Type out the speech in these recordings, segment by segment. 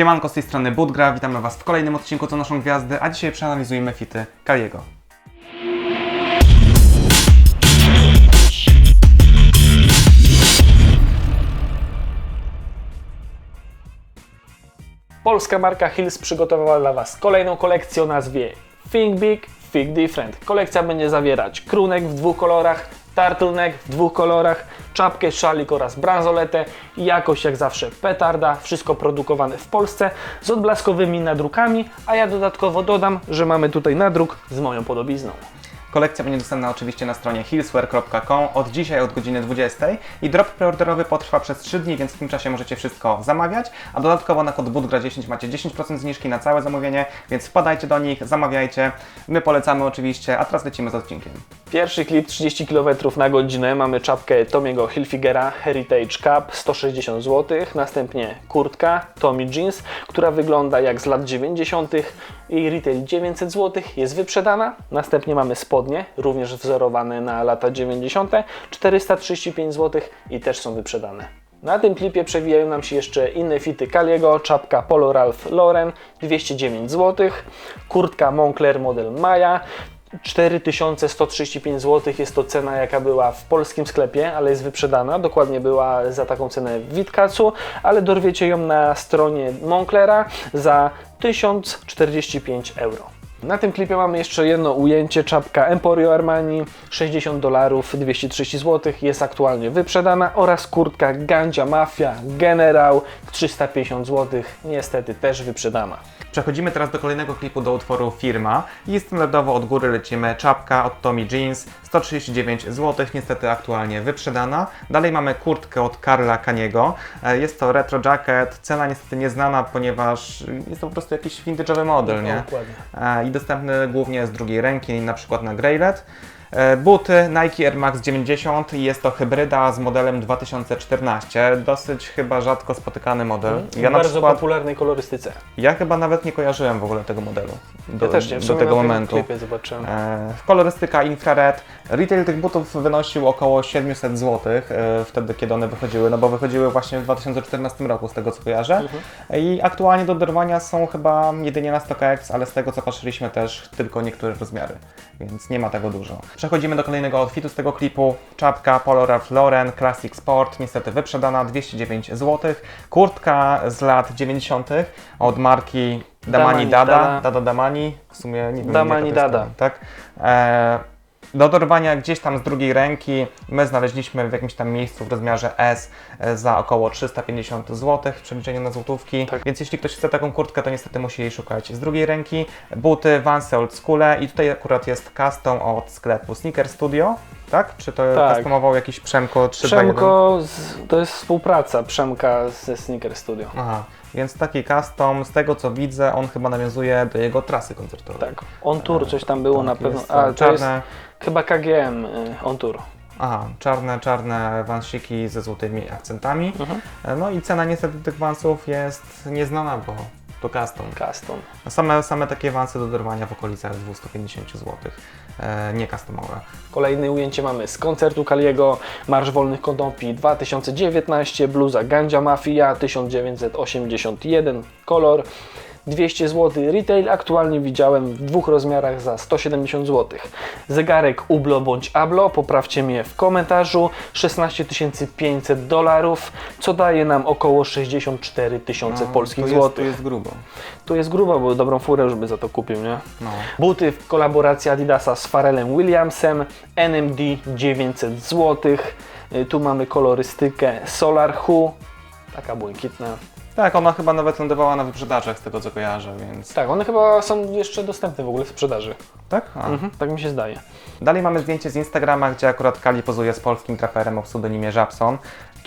Siemanko, z tej strony Budgra, witamy Was w kolejnym odcinku Co Noszą Gwiazdy, a dzisiaj przeanalizujemy fity Kaliego. Polska marka Hills przygotowała dla Was kolejną kolekcję o nazwie Think Big, Think Different. Kolekcja będzie zawierać krunek w dwóch kolorach, turtleneck w dwóch kolorach, czapkę, szalik oraz bransoletę i jakość jak zawsze petarda. Wszystko produkowane w Polsce z odblaskowymi nadrukami, a ja dodatkowo dodam, że mamy tutaj nadruk z moją podobizną. Kolekcja będzie dostępna oczywiście na stronie hillswear.com od dzisiaj od godziny 20 i drop preorderowy potrwa przez 3 dni, więc w tym czasie możecie wszystko zamawiać, a dodatkowo na kod BUDGRA10 macie 10% zniżki na całe zamówienie, więc wpadajcie do nich, zamawiajcie. My polecamy oczywiście, a teraz lecimy z odcinkiem. Pierwszy klip 30 km na godzinę. Mamy czapkę Tomiego Hilfigera Heritage Cup 160 zł. Następnie kurtka Tommy Jeans, która wygląda jak z lat 90. i retail 900 zł. Jest wyprzedana. Następnie mamy spodnie, również wzorowane na lata 90. 435 zł i też są wyprzedane. Na tym klipie przewijają nam się jeszcze inne fity Kaliego, czapka Polo Ralph Lauren 209 zł, kurtka Moncler model Maya 4135 zł jest to cena, jaka była w polskim sklepie, ale jest wyprzedana. Dokładnie była za taką cenę w Witkacu, ale dorwiecie ją na stronie Monclera za 1045 euro. Na tym klipie mamy jeszcze jedno ujęcie, czapka Emporio Armani, 60 dolarów, 230 zł, jest aktualnie wyprzedana oraz kurtka Gandzia Mafia Generał 350 zł, niestety też wyprzedana. Przechodzimy teraz do kolejnego klipu do utworu Firma i standardowo od góry lecimy czapka od Tommy Jeans 139 zł, niestety aktualnie wyprzedana. Dalej mamy kurtkę od Karla Kaniego. E, Jest to retro jacket, cena niestety nieznana, ponieważ jest to po prostu jakiś vintage'owy model, nie? Dokładnie. E, I dostępny głównie z drugiej ręki, na przykład na Greylet. E, Buty Nike Air Max 90 i jest to hybryda z modelem 2014. Dosyć chyba rzadko spotykany model. w Ja bardzo przykład, popularnej kolorystyce. ja chyba nawet nie kojarzyłem w ogóle tego modelu. Do, Ja też nie, do tego momentu. klipie zobaczyłem. E, Kolorystyka infrared. Retail tych butów wynosił około 700 zł e, wtedy, kiedy one wychodziły, no bo wychodziły właśnie w 2014 roku, z tego co kojarzę. Mhm. I aktualnie do dorwania są chyba jedynie na StockX, ale z tego co patrzyliśmy też tylko niektóre rozmiary, więc nie ma tego dużo. Przechodzimy do kolejnego outfitu z tego klipu. Czapka Polo Ralph Lauren Classic Sport, niestety wyprzedana, 209 zł. Kurtka z lat 90. od marki Damani Damani Dada, Dada. Dada Damani, w sumie nie wiem Damani jest Dada. ta- tak? E, do dorwania gdzieś tam z drugiej ręki my znaleźliśmy w jakimś tam miejscu w rozmiarze S e, za około 350 zł w przeliczeniu na złotówki. Tak. Więc jeśli ktoś chce taką kurtkę, to niestety musi jej szukać z drugiej ręki. Buty Vans Old School i tutaj akurat jest custom od sklepu Sneaker Studio. Tak? Czy to Tak. customował jakiś Przemko 321? Przemko, z, to jest współpraca Przemka ze Sneaker Studio. Aha, więc taki custom, z tego co widzę, on chyba nawiązuje do jego trasy koncertowej. Tak, On Tour coś tam było Tak, na pewno. jest A, jest czarne, chyba KGM y, On Tour. Aha, czarne, czarne wansiki ze złotymi akcentami. Mhm. E, No i cena niestety tych wansów jest nieznana, bo to custom. Custom. Same, same takie wansy do dorwania w okolicach 250 zł, e, nie customowe. Kolejne ujęcie mamy z koncertu Kaliego, Marsz Wolnych Konopi 2019, bluza Gandzia Mafia 1981, kolor 200 zł, retail aktualnie widziałem w dwóch rozmiarach za 170 zł. Zegarek Ublo bądź Ablo, poprawcie mnie w komentarzu, 16 500 dolarów, co daje nam około 64 tysiące polskich No, tu jest, złotych. Tu jest grubo. Tu jest grubo, bo dobrą furę już by za to kupił, nie? No. Buty w kolaboracji Adidasa z Pharrellem Williamsem, NMD 900 zł. Tu mamy kolorystykę Solar Hu, taka błękitna. Tak, ona chyba nawet lądowała na wyprzedażach z tego co kojarzę, więc... Tak, one chyba są jeszcze dostępne w ogóle w sprzedaży. Tak? A. Mhm, tak mi się zdaje. Dalej mamy zdjęcie z Instagrama, gdzie akurat Kali pozuje z polskim traperem o pseudonimie Żabson.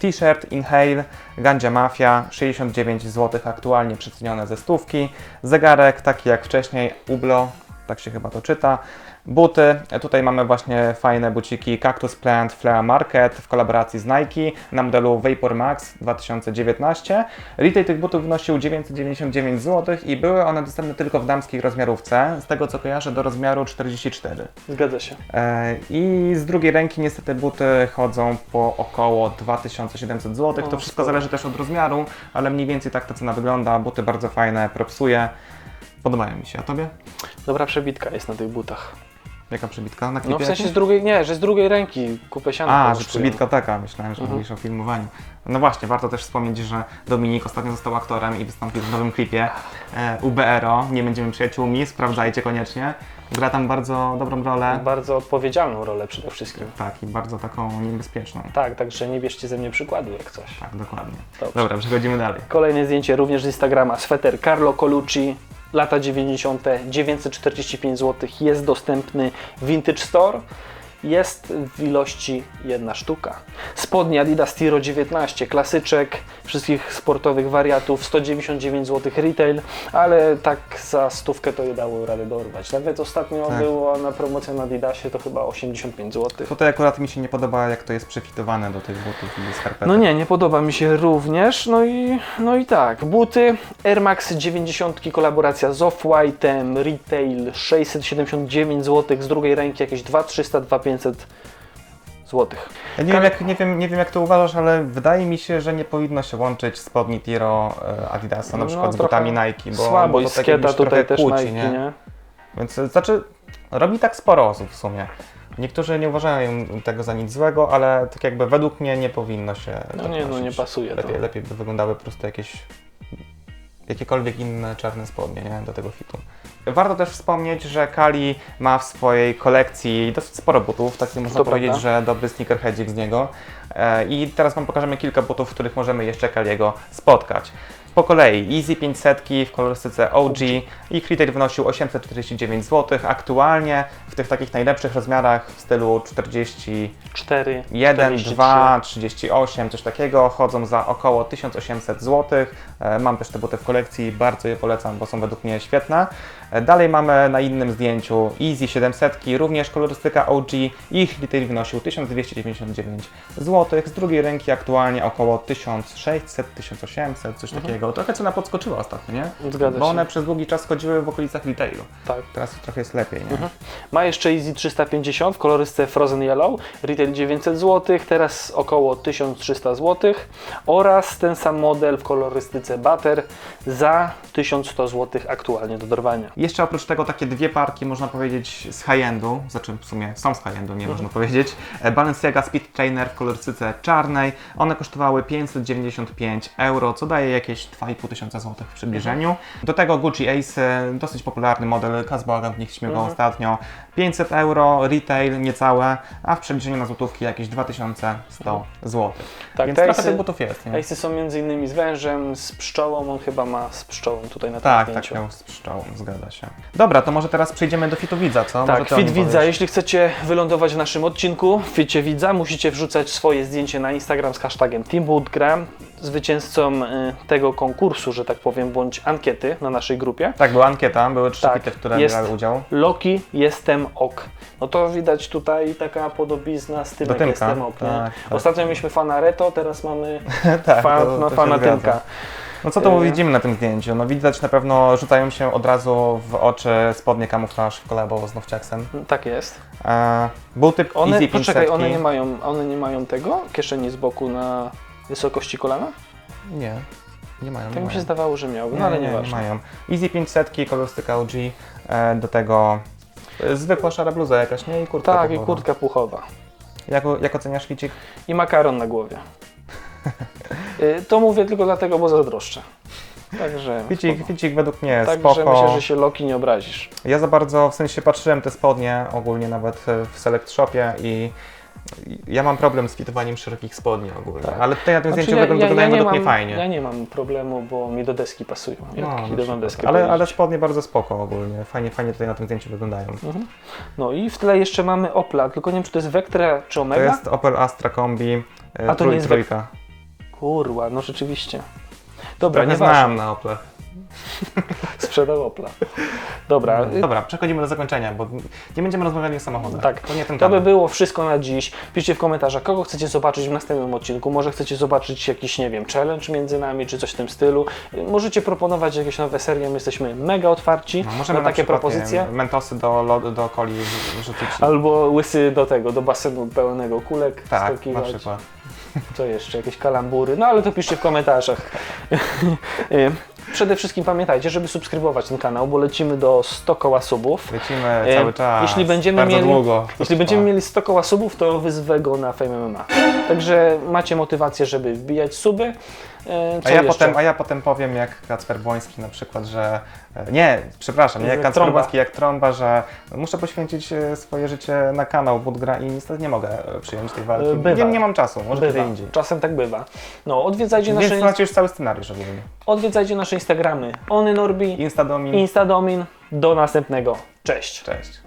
T-shirt Inhale, Gandzia Mafia, 69 zł aktualnie przecenione ze stówki. Zegarek taki jak wcześniej, Ublo, tak się chyba to czyta. Buty, tutaj mamy właśnie fajne buciki Cactus Plant Flea Market w kolaboracji z Nike na modelu Vapor Max 2019. Retail tych butów wynosił 999 zł i były one dostępne tylko w damskiej rozmiarówce, z tego co kojarzę do rozmiaru 44. Zgadza się. E, I z drugiej ręki niestety buty chodzą po około 2700 zł. To wszystko sporo. zależy też od rozmiaru, ale mniej więcej tak ta cena wygląda. Buty bardzo fajne, propsuje. Podobają mi się. A tobie? Dobra przebitka jest na tych butach. Jaka przebitka? Na No w sensie z jakimś? drugiej, nie, że z drugiej ręki kupę siana A, że przebitka taka. Myślałem, że Mhm. mówisz o filmowaniu. No właśnie, warto też wspomnieć, że Dominik ostatnio został aktorem i wystąpił w nowym klipie e, UBRO. Nie będziemy przyjaciółmi, sprawdzajcie koniecznie. Gra tam bardzo dobrą rolę. Bardzo odpowiedzialną rolę przede wszystkim. Tak, i bardzo taką niebezpieczną. Tak, także nie bierzcie ze mnie przykładu jak coś. Tak, dokładnie. Dobrze. Dobra, przechodzimy dalej. Kolejne zdjęcie również z Instagrama. Sweter Carlo Colucci, lata 90. 945 zł. Jest dostępny Vintage Store. Jest w ilości jedna sztuka. Spodnie Adidas Tiro 19, klasyczek wszystkich sportowych wariatów, 199 zł retail, ale tak za stówkę to je dało radę dorwać. Nawet ostatnio Tak. było na promocja na Adidasie to chyba 85 zł. Tutaj akurat mi się nie podoba, jak to jest przefitowane do tych butów i skarpetek. No nie, nie podoba mi się również. No i, no i tak, buty Air Max 90 kolaboracja z Off-White'em, retail 679 zł, z drugiej ręki jakieś 2300, 2500 zł. Ja nie wiem, jak, nie, wiem, nie wiem jak to uważasz, ale wydaje mi się, że nie powinno się łączyć spodni Tiro e, Adidasa, na No, przykład z trochę butami Nike, bo, Słabo bo i to tak skieta tutaj też kłóci, Nike, nie? nie? Więc e, znaczy, robi tak sporo osób w sumie. Niektórzy nie uważają tego za nic złego, ale tak jakby według mnie nie powinno się No tak nie, no nie pasuje to. Lepiej, lepiej by wyglądały po prostu jakieś jakiekolwiek inne czarne spodnie nie? do tego fitu. Warto też wspomnieć, że Kali ma w swojej kolekcji dosyć sporo butów, tak można To powiedzieć, prawda. że dobry sneakerheadzik z niego. E, I teraz Wam pokażemy kilka butów, w których możemy jeszcze Kaliego spotkać. Po kolei Easy 500 w kolorystyce OG. Ich retail wynosił 849 zł. Aktualnie w tych takich najlepszych rozmiarach w stylu 40 4, 1, 43. 2, 38, coś takiego, chodzą za około 1800 zł. E, Mam też te buty w kolekcji, bardzo je polecam, bo są według mnie świetne. E, Dalej mamy na innym zdjęciu Easy 700, również kolorystyka OG. Ich retail wynosił 1299 zł. Z drugiej ręki aktualnie około 1600, 1800, coś takiego. Trochę cena podskoczyła ostatnio, nie? Mhm. Zgadza Bo się. one przez długi czas chodziły w okolicach retailu. Tak. Teraz trochę jest lepiej, nie? Mhm. Ma jeszcze Easy 350 w kolorystce Frozen Yellow, retail 900 zł, teraz około 1300 zł oraz ten sam model w kolorystyce Butter za 1100 zł aktualnie do dorwania. Jeszcze oprócz tego takie dwie parki, można powiedzieć, z high-endu, znaczy w sumie są z high-endu, nie można powiedzieć. E, Balenciaga Speed Trainer w kolorystyce czarnej. One kosztowały 595 euro, co daje jakieś 2,5 tysiąca złotych w przybliżeniu. Do tego Gucci Ace, e, dosyć popularny model, Casbogan w nich śmigał Mhm. ostatnio. 500 euro, retail niecałe, a w przeliczeniu na złotówki jakieś 2100 złotych. Tak, Więc te trochę Ace'y- tych butów jest, nie? Ace'y są między innymi z wężem, z pszczołą, on chyba ma z pszczołą tutaj na tym Tak, tak zdjęciu. miał z pszczołą, zgadza się. Dobra, to może teraz przejdziemy do fitu widza, co? Może Tak, ty o Fit nim Widza. powiesz. Jeśli chcecie wylądować w naszym odcinku, w Ficie Widza, musicie wrzucać swoje zdjęcie na Instagram z hashtagiem TeamBootgram. Zwycięzcą y, tego konkursu, że tak powiem, bądź ankiety na naszej grupie. Tak, była ankieta, były trzy Tak, w które jest. brały udział. Loki, jestem ok. No to widać tutaj taka podobizna z tym, jak jestem ok. Tak, tak. Ostatnio mieliśmy fana Reto, teraz mamy tak, fan, to- no, to fana. Tymka. No co tu E, widzimy na tym zdjęciu? No widać na pewno, rzucają się od razu w oczy spodnie kamuflaż w kolabo z Nowciaksem. Tak jest. E, buty One, Easy poczekaj, 500. one nie, mają, one nie mają tego? Kieszeni z boku na wysokości kolana? Nie, nie mają. Tak nie mi się mają. zdawało, że miały, no Nie, ale nie, nie, nieważne. mają. Easy 500, kolorystyka OG, e, do tego e, zwykła szara bluza jakaś, nie? I kurtka Tak, i puchowa. kurtka puchowa. Jak, jak oceniasz ficik? I makaron na głowie. Y, to mówię tylko dlatego, bo zazdroszczę. Także, Ficik, spoko. ficik według mnie Także spoko. myślę, że się Loki nie obrazisz. Ja za bardzo, w sensie patrzyłem te spodnie ogólnie nawet e, w Select Shopie i ja mam problem z fitowaniem szerokich spodni ogólnie, Tak. ale tutaj na tym Znaczy, zdjęciu wygląda- wyglądają nie według mnie fajnie. Ja nie mam problemu, bo mi do deski pasują. Jak No, idę na deskę ale, pojeździć. ale spodnie bardzo spoko ogólnie, fajnie, fajnie tutaj na tym zdjęciu wyglądają. Mhm. No i w tle jeszcze mamy Opla, tylko nie wiem, czy to jest Vectra czy To Omega? jest Opel Astra Kombi, e, A to nie jest trójka. Kurwa, no rzeczywiście. Dobra, Trochę nieważne. znam na Ople. Sprzedał Opla. Dobra, Dobra, przechodzimy do zakończenia, bo nie będziemy rozmawiali o samochodach. Tak, to nie ten to by było wszystko na dziś. Piszcie w komentarzach, kogo chcecie zobaczyć w następnym odcinku. Może chcecie zobaczyć jakiś, nie wiem, challenge między nami, czy coś w tym stylu. Możecie proponować jakieś nowe serie, my jesteśmy mega otwarci No, możemy na na takie przykład, propozycje. Mentosy do, do coli wrzucić. Albo łysy do tego, do basenu pełnego kulek tak, na skakiwać. przykład. Co jeszcze? Jakieś kalambury? No ale to piszcie w komentarzach. Przede wszystkim pamiętajcie, żeby subskrybować ten kanał, bo lecimy do 100 koła subów. Lecimy E, cały czas. Jeśli będziemy bardzo mieli, długo. jeśli będziemy mieli 100 koła subów, to wyzwę go na Fame MMA. Także macie motywację, żeby wbijać suby. E, Co A ja, jeszcze? potem, a ja potem powiem jak Kacper Błoński na przykład, że e, nie, przepraszam, nie jak Kacper trąba. Błoński, jak trąba, że muszę poświęcić e, swoje życie na kanał Budgra i niestety nie mogę przyjąć tej walki. Bywa. Nie, nie mam czasu, może kiedy Bywa. indziej. Czasem tak bywa. No, odwiedzajcie Więc nasze, znacie już cały scenariusz ogólnie. odwiedzajcie nasze Instagramy. Ony Norbi, Instadomin, Instadomin. Do następnego. Cześć. cześć.